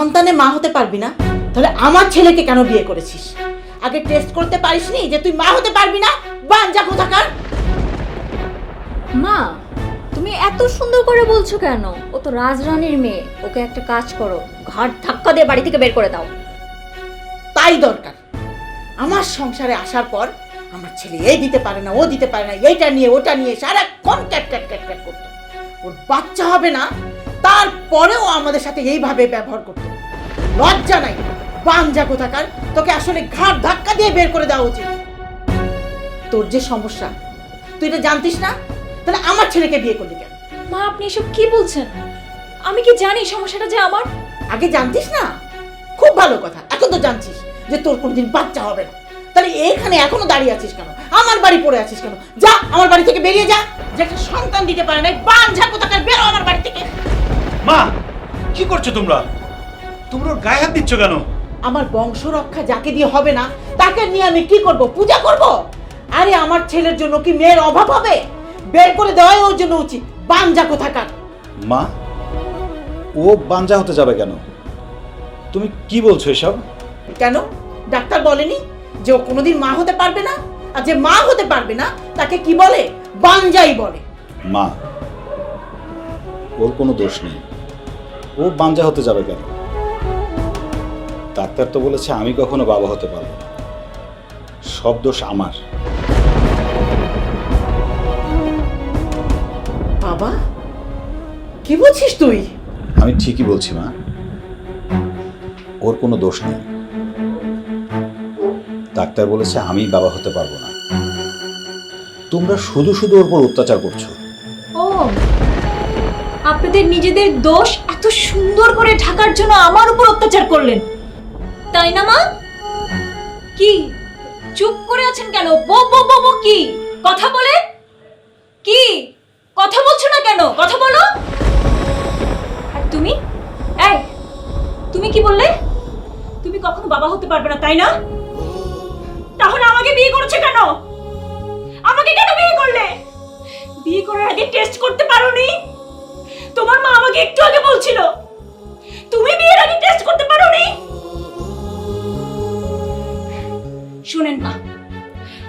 সন্তানে মা হতে পারবি না তাহলে আমার ছেলেকে কেন বিয়ে করেছিস? আগে টেস্ট করতে পারিসনি যে তুই মা হতে পারবি না? বাঞ্জা কোথাকার। মা তুমি এত সুন্দর করে বলছো কেন? ও তো রাজরানীর মেয়ে ওকে একটা কাজ করো ঘাট ধাক্কা দিয়ে বাড়ি থেকে বের করে দাও। তাই দরকার। আমার সংসারে আসার পর আমার ছেলে এই দিতে পারে না ও দিতে পারে না এইটা নিয়ে ওটা নিয়ে সারাক্ষণ ক্যাট ক্যাট ক্যাট ক্যাট করতো। ওর বাচ্চা হবে না তারপরেও আমাদের সাথে এইভাবে ব্যবহার করতো। লজ্জা নাই। বাঞ্জা কোথাকার? তোকে আসলে ঘাট ধাক্কা দিয়ে বের করে দেওয়া উচিত। তোর যে সমস্যা তুই এটা জানতিস না? তাহলে আমার ছেলেকে বিয়ে করলি কেন? মা আপনি এসব কি বলছেন? আমি কি জানি সমস্যাটা যে আমার? আগে জানতিস না? খুব ভালো কথা। এখন তো জানছিস যে তোর কোনদিন বাচ্চা হবে না। তাহলে এখানে এখনও দাঁড়িয়ে আছিস কেন? আমার বাড়ি পড়ে আছিস কেন? যা আমার বাড়ি থেকে বেরিয়ে যা। যে একটা সন্তান দিতে পারে না বাঞ্ঝা কোথাকার? বেরো আমার বাড়ি থেকে। মা কি করছ তোমরা? তোমরা ওর গায়ে হাত দিচ্ছ কেন? আমার বংশ রক্ষা যাকে দিয়ে হবে না তাকে নিয়ে আমি কি করব? পূজা করব? আরে আমার ছেলের জন্য কি মেয়ের অভাব হবে? বের করে দেওয়াই ওর জন্য উচিত। বাঞ্জা কোথাকার? মা ও বাঞ্জা হতে যাবে কেন? তুমি কি বলছো এসব? কেন? ডাক্তার বলেনি যে ও কোনোদিন মা হতে পারবে না? আর যে মা হতে পারবে না তাকে কি বলে? বাঞ্জাই বলে। মা ওর কোনো দোষ নেই। ও বাঞ্জা হতে যাবে কেন? ডাক্তার তো বলেছে আমি কখনো বাবা হতে পারব না। সব দোষ আমার। বাবা কি বলছিস তুই? আমি ঠিকই বলছি মা। ওর কোনো দোষ নেই। ডাক্তার বলেছে আমি বাবা হতে পারব না। তোমরা শুধু শুধু ওর উপর অত্যাচার করছ। ও আপনাদের নিজেদের দোষ এত সুন্দর করে ঢাকার জন্য আমার উপর অত্যাচার করলেন। তাই না, মা? কি? চুপ করে আছেন কেন? বো বো বো বো কি? কথা বলে? কি? কথা বলছো না কেন? কথা বলো। আর তুমি? এই, তুমি কি বললে? তুমি কখনো বাবা হতে পারবে না, তাই না? তাহলে আমাকে বিয়ে করেছে কেন? আমাকে কেন বিয়ে করলে? বিয়ে করার আগে টেস্ট করতে পারোনি? তোমার মা আমাকে একটু আগে বলছিল। তুমি বিয়ের আগে টেস্ট করতে পারোনি? শুনেন মা,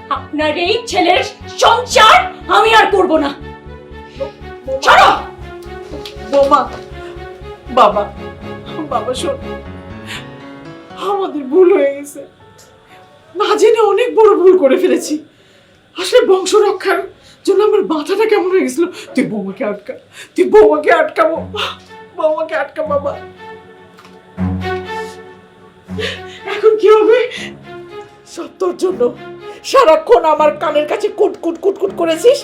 আপনার এই ছেলের সংসার আমি আর করব না। ছাড়ো! বোমা, বাবা বাবা, শোন। আমাদের ভুল হয়ে গেছে। না জেনে অনেক বড় ভুল করে ফেলেছি। আসলে বংশ রক্ষার জন্য আমার মাথাটা কেমন হয়ে গেছিল? তুই বৌমাকে আটকা তুই বৌমাকে আটকাবো বৌমাকে আটকা বাবা। এখন কি হবে? সব তোর জন্য সারাক্ষণ আমার কানের কাছে কুট কুট কুট কুট করেছিস?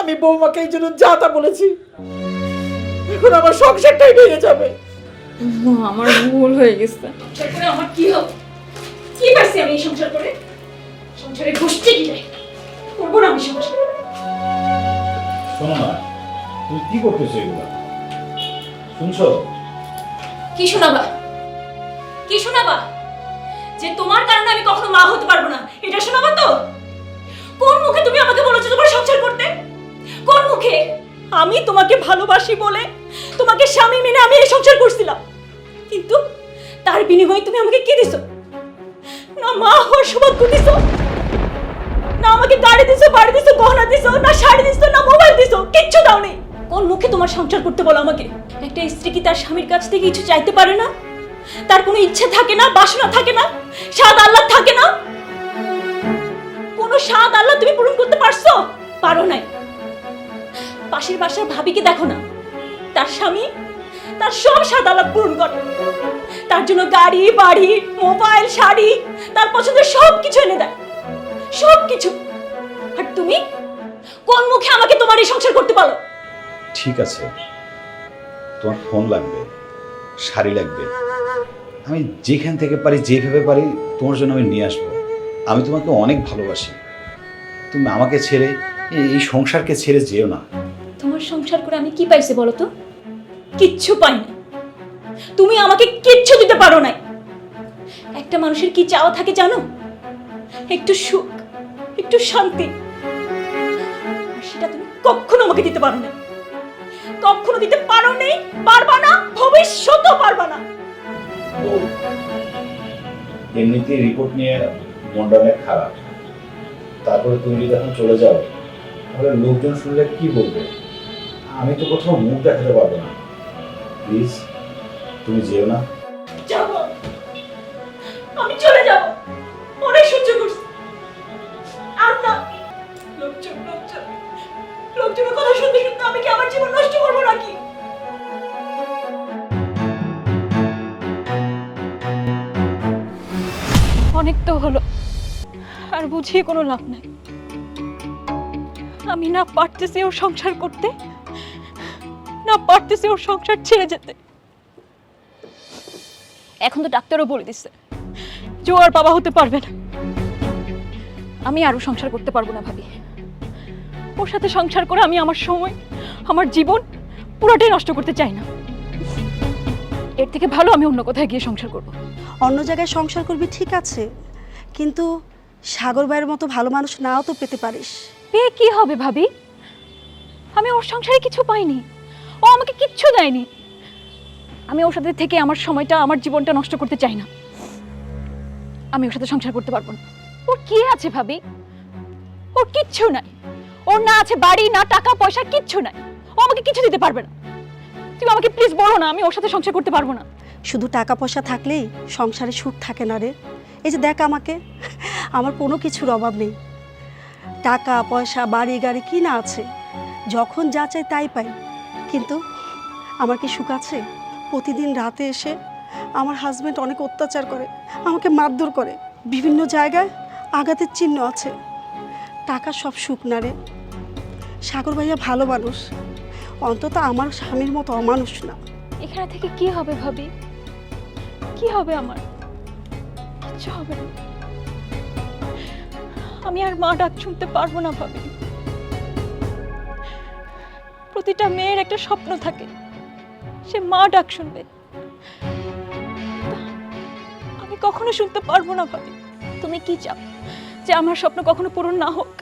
আমি বৌমাকে এই জন্য যা তা বলেছি। এখন আমার সংসারটাই ভেঙে যাবে। আমার ভুল হয়ে গেছে। আমার কি হবে কি পারছি আমি এই সংসার করে? সংসারে কি যায় করব না আমি সংসার? শোনো না কি করতেছো এগুলো? শুনছো? কি শোনাবা? কি শোনাবা? যে তোমার কারণে আমি কখনো মা হতে পারব না, এটা শোনাবা তো? কোন মুখে তুমি আমাকে বলেছ তোমার সংসার করতে? কোন মুখে? আমি তোমাকে ভালোবাসি বলে তোমাকে স্বামী মেনে আমি এই সংসার করছিলাম। কিন্তু তার বিনিময়ে তুমি আমাকে কি দিছো? না মা হওয়ার সৌভাগ্য দিছো? না আমাকে গাড়ি দিছো, বাড়ি দিছো, গহনা দিছো, না শাড়ি দিছো, না কিচ্ছু দাওনি কোন মুখে তোমার সংসার করতে বলো আমাকে? একটা স্ত্রী কি তার স্বামীর কাছ থেকে কিছু চাইতে পারে না? তার কোনো ইচ্ছে থাকে না, বাসনা থাকে না, স্বাদ আল্লাহ থাকে না? কোনো স্বাদ আল্লাহ তুমি পূরণ করতে পারছ? পারো নাই। পাশের বাসার ভাবিকে দেখো না। তার স্বামী তার সব স্বাদ আল্লাহ পূরণ করে। তার জন্য গাড়ি, বাড়ি, মোবাইল, শাড়ি, তার পছন্দের সব কিছু এনে দেয়। সব কিছু আর তুমি? কোন মুখে আমাকে তোমার এই সংসার করতে পারো ঠিক আছে। তোমার ফোন লাগবে শাড়ি লাগবে। আমি যেখান থেকে পারি যেভাবে পারি তোমার জন্য আমি নিয়ে আসব। আমি তোমাকে অনেক ভালোবাসি। তুমি আমাকে ছেড়ে এই- সংসারকে ছেড়ে যেও না। তোমার সংসার করে আমি কি পাইছি বলো তো? কিচ্ছু পাই না। তুমি আমাকে কিচ্ছু দিতে পারো নাই। একটা মানুষের কি চাওয়া থাকে জানো? একটু সুখ একটু শান্তি। কখনো আমাকে দিতে পারো না। কখনো দিতে পারো নেই পারবা না ভবিষ্যতেও পারবা না। এমনিতেই রিপোর্ট নিয়ে মনটা অনেক খারাপ। তারপরে তুমি যদি এখন চলে যাও তাহলে লোকজন শুনলে কি বলবে? আমি তো কোথাও মুখ দেখাতে পারব না। প্লিজ তুমি যেও না। যাব। অনেক তো হলো। আর বুঝিয়ে কোনো লাভ নাই। আমি না পারতেছি ওর সংসার করতে, না পারতেছি ওর সংসার ছেড়ে যেতে। এখন তো ডাক্তারও বলে দিচ্ছে যে আর বাবা হতে পারবে না। আমি আরও সংসার করতে পারব না ভাবি। ওর সাথে সংসার করে আমি আমার সময়, আমার জীবন পুরোটাই নষ্ট করতে চাই না। এর থেকে ভালো আমি অন্য কোথায় গিয়ে সংসার করব। অন্য জায়গায় সংসার করবি ঠিক আছে কিন্তু সাগর ভাইয়ের মতো ভালো মানুষ নাও তো পেতে পারিস। পেয়ে কি হবে ভাবি? আমি ওর সংসারে কিছু পাইনি। ও আমাকে কিচ্ছু দেয়নি। আমি ওর সাথে থেকে আমার সময়টা আমার জীবনটা নষ্ট করতে চাই না। আমি ওর সাথে সংসার করতে পারব না। ওর কি আছে ভাবি? ওর কিচ্ছু নাই। ওর না আছে বাড়ি না টাকা পয়সা কিচ্ছু নাই। ও আমাকে কিছু দিতে পারবে না। তুমি আমাকে প্লিজ বলো না, আমি ওর সাথে সংসার করতে পারব না। শুধু টাকা পয়সা থাকলেই সংসারে সুখ থাকে না রে। এই যে দেখ আমাকে, আমার কোনো কিছুর অভাব নেই। টাকা পয়সা বাড়ি গাড়ি কি না আছে, যখন যা চাই তাই পাই। কিন্তু আমার কি সুখ আছে? প্রতিদিন রাতে এসে আমার হাজব্যান্ড অনেক অত্যাচার করে, আমাকে মারধর করে। বিভিন্ন জায়গায় আঘাতের চিহ্ন আছে। টাকা সব সুখ না রে। সাগর ভাইয়া ভালো মানুষ। অন্তত আমার স্বামীর মতো অমানুষ না। এখানে থেকে কি হবে ভাবি? কি হবে আমার? কিচ্ছু হবে না। আমি আর মা ডাক শুনতে পারব না ভাবি। প্রতিটা মেয়ের একটা স্বপ্ন থাকে। সে মা ডাক শুনবে। আমি কখনো শুনতে পারব না ভাবি। তুমি কি চাও যে আমার স্বপ্ন কখনো পূরণ না হোক?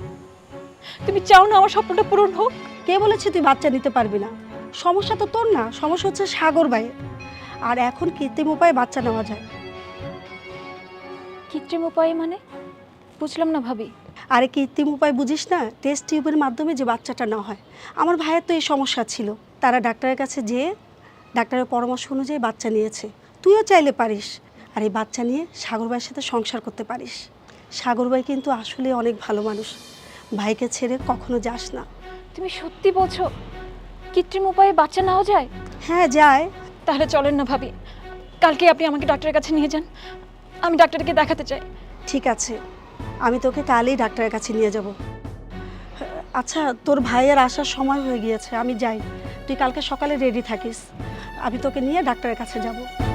তুমি চাও না আমার স্বপ্নটা পূরণ হোক? কে বলেছে তুই বাচ্চা নিতে পারবি না? সমস্যা তো তোর না সমস্যা হচ্ছে সাগর ভাইয়ের। আর এখন কৃত্রিম উপায়ে বাচ্চা নেওয়া যায়। কৃত্রিম উপায়ে মানে? বুঝলাম না ভাবি। আরে কৃত্রিম উপায় বুঝিস না? টেস্ট টিউবের মাধ্যমে যে বাচ্চাটা না হয়। আমার ভাইয়ের তো এই সমস্যা ছিল। তারা ডাক্তারের কাছে যেয়ে ডাক্তারের পরামর্শ অনুযায়ী বাচ্চা নিয়েছে। তুইও চাইলে পারিস। আর এই বাচ্চা নিয়ে সাগর ভাইয়ের সাথে সংসার করতে পারিস। সাগর ভাই কিন্তু আসলে অনেক ভালো মানুষ। ভাইকে ছেড়ে কখনো যাস না। তুমি সত্যি বলছো কৃত্রিম উপায়ে বাচ্চা নাও যায়? হ্যাঁ যায়। তাহলে চলেন না ভাবি। কালকে আপনি আমাকে ডাক্তারের কাছে নিয়ে যান। আমি ডাক্তারকে দেখাতে চাই। ঠিক আছে। আমি তোকে কালই ডাক্তারের কাছে নিয়ে যাব। আচ্ছা তোর ভাইয়ের আসার সময় হয়ে গিয়েছে আমি যাই। তুই কালকে সকালে রেডি থাকিস। আমি তোকে নিয়ে ডাক্তারের কাছে যাব।